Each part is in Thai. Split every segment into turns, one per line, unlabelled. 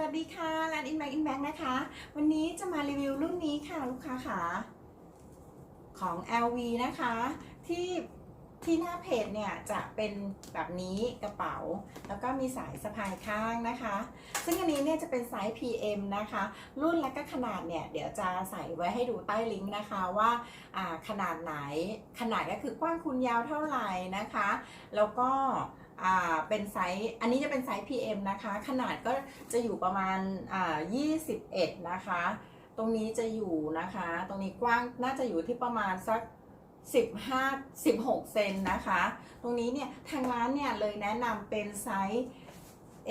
สวัสดีค่ะร้านอินแบงอินแบงนะคะ วันนี้จะมารีวิวรุ่นนี้ค่ะลูกค้าขาของ LV นะคะ ที่ที่หน้าเพจเนี่ยจะเป็นแบบนี้กระเป๋า แล้วก็มีสายสะพายข้างนะคะ ซึ่งอันนี้เนี่ยจะเป็นไซส์ PM นะคะ รุ่นและก็ขนาดเนี่ยเดี๋ยวจะใส่ไว้ให้ดูใต้ลิงก์นะคะว่าาขนาดไหนขนาดก็คือกว้างคูณยาวเท่าไหร่นะคะ แล้วก็ อ่าเป็นไซส์อันนี้จะเป็นไซส์ PM นะคะ ขนาดก็จะอยู่ประมาณอ่า21 นะคะ ตรงนี้จะอยู่นะคะ ตรงนี้กว้างน่าจะอยู่ที่ประมาณสัก15 16 เซนนะคะ ตรงนี้เนี่ยทางร้านเนี่ยเลยแนะนำเป็นไซส์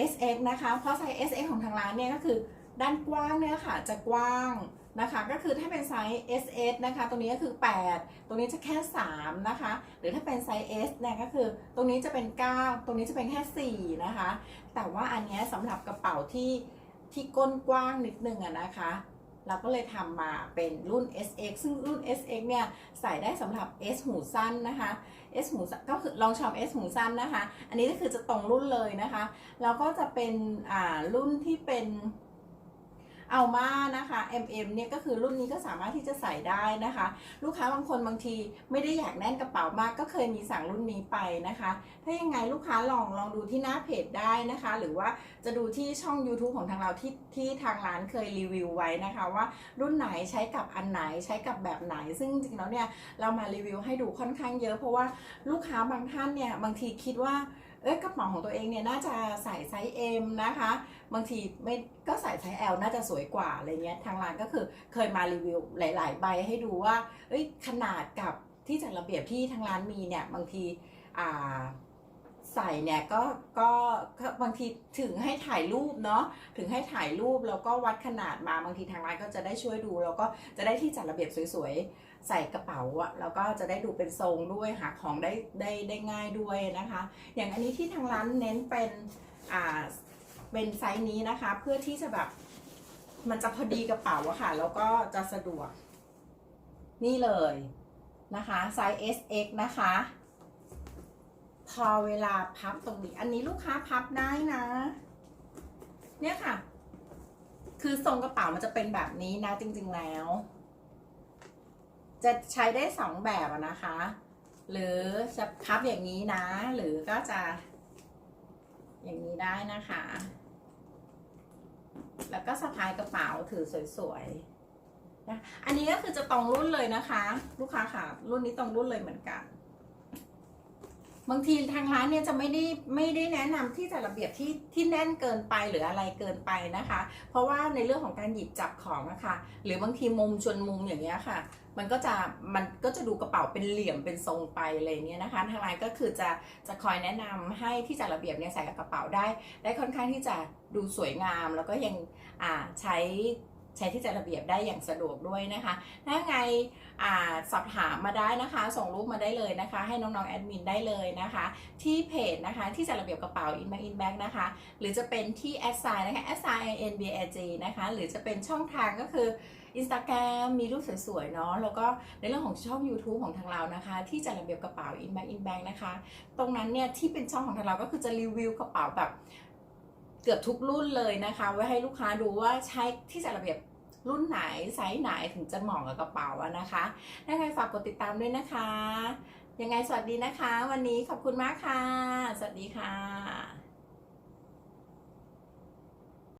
SX นะคะ เพราะไซส์ SX ของทางร้านเนี่ยก็คือด้านกว้างเนี่ยค่ะจะกว้าง นะคะก็คือถ้าเป็นไซส์ SS นะคะ ตรงนี้ก็คือ 8 ตรงนี้จะแค่ 3 นะคะ หรือถ้าเป็นไซส์ S เนี่ยก็คือตรงนี้จะเป็น 9 ตรงนี้จะเป็นแค่ 4 นะคะ แต่ว่าอันนี้สำหรับกระเป๋าที่ที่ก้นกว้างนิดนึงอะนะคะ เราก็เลยทำมาเป็นรุ่น SX ซึ่งรุ่น SX เนี่ยใส่ได้สำหรับ S หูสั้นนะคะ S หูสั้นก็คือลองชอบ S หูสั้นนะคะ อันนี้ก็คือจะตรงรุ่นเลยนะคะ แล้วก็จะเป็นอ่ารุ่นที่เป็น อามานะคะ MM เนี่ยก็คือรุ่นนี้ก็สามารถที่จะใส่ได้นะคะ ลูกค้าบางคนบางทีไม่ได้อยากแน่นกระเป๋ามากก็เคยมีสั่งรุ่นนี้ไปนะคะ ถ้ายังไงลูกค้าลองลองดูที่หน้าเพจได้นะคะ หรือว่าจะดูที่ช่อง YouTube ของทางเราที่ที่ทางร้านเคยรีวิวไว้นะคะ ว่ารุ่นไหนใช้กับอันไหนใช้กับแบบไหน ซึ่งจริงๆแล้วเนี่ยเรามารีวิวให้ดูค่อนข้างเยอะ เพราะว่าลูกค้าบางท่านเนี่ยบางทีคิดว่า เอ้ยกระเป๋าของตัวเองเนี่ยน่าจะใส่ไซส์ M นะคะ บางทีไม่ก็ใส่ไซส์ L น่าจะสวยกว่าอะไรเงี้ยทางร้านก็คือเคยมารีวิวหลาย ๆ ใบให้ดูว่าเอ้ยขนาดกับที่จัดระเบียบที่ทางร้านมีเนี่ยบางทีอ่า ใส่เนี่ยก็ก็บางทีถึงให้ถ่ายรูปเนาะถึงให้ถ่ายรูปแล้วก็วัดขนาดมาบางทีทางร้านก็จะได้ช่วยดู แล้วก็จะได้ที่จัดระเบียบสวยๆ ใส่กระเป๋าอะแล้วก็จะได้ดูเป็นทรงด้วยหาของได้ได้ได้ง่ายด้วยนะคะ อย่างอันนี้ที่ทางร้านเน้นเป็นอ่าเป็นไซส์นี้นะคะ เพื่อที่จะแบบมันจะพอดีกระเป๋าอะค่ะ แล้วก็จะสะดวก นี่เลยนะคะไซส์ SX นะคะ อเวลาพับตรงนี้ อันนี้ลูกค้าพับได้นะ เนี่ยค่ะ คือทรงกระเป๋ามันจะเป็นแบบนี้นะจริง ๆแล้ว จะใช้ได้สองแบบนะคะ หรือจะพับอย่างนี้นะ หรือก็จะ อย่างนี้ได้นะคะ แล้วก็สะพายกระเป๋าถือสวยๆนะอันนี้ก็คือจะตรงรุ่นเลยนะคะ ลูกค้าค่ะรุ่นนี้ตรงรุ่นเลยเหมือนกัน บางทีทางร้านเนี่ยจะไม่ได้ไม่ได้แนะนำที่จะระเบียบที่ที่แน่นเกินไปหรืออะไรเกินไปนะคะ เพราะว่าในเรื่องของการหยิบจับของนะคะหรือบางทีมุมชนมุมอย่างเงี้ยค่ะ มันก็จะมันก็จะดูกระเป๋าเป็นเหลี่ยมเป็นทรงไปอะไรเงี้ยนะคะทางร้านก็คือจะจะคอยแนะนำให้ที่จัดระเบียบเนี่ยใส่กับกระเป๋าได้ ได้ค่อนข้างที่จะดูสวยงามแล้วก็ยังอ่าใช้ ใช้ที่จัดระเบียบได้อย่างสะดวกด้วยนะคะ ถ้าไงสอบถามมาได้นะคะ ส่งรูปมาได้เลยนะคะ ให้น้องๆแอดมินได้เลยนะคะ ที่เพจนะคะที่จัดระเบียบกระเป๋า in b a g in bag นะคะ หรือจะเป็นที่ a s s i g n นะคะ a s s i g n b a g นะคะ หรือจะเป็นช่องทางก็คือ Instagram มีรูปสวยๆเนาะแล้วก็ในเรื่องของช่อง YouTube ของทางเรานะคะ ที่จัดระเบียบกระเป๋า in bag in bag นะคะ ตรงนั้นเนี่ยที่เป็นช่องของทางเราก็คือจะรีวิวกระเป๋าแบบ เกือบทุกรุ่นเลยนะคะ ไว้ให้ลูกค้าดูว่าใช้ที่จัดระเบียบรุ่นไหนไซส์ไหนถึงจะเหมาะกับกระเป๋าอะนะคะถ้าใครฝากกดติดตามด้วยนะคะ ยังไงสวัสดีนะคะ วันนี้ขอบคุณมากค่ะ สวัสดีค่ะ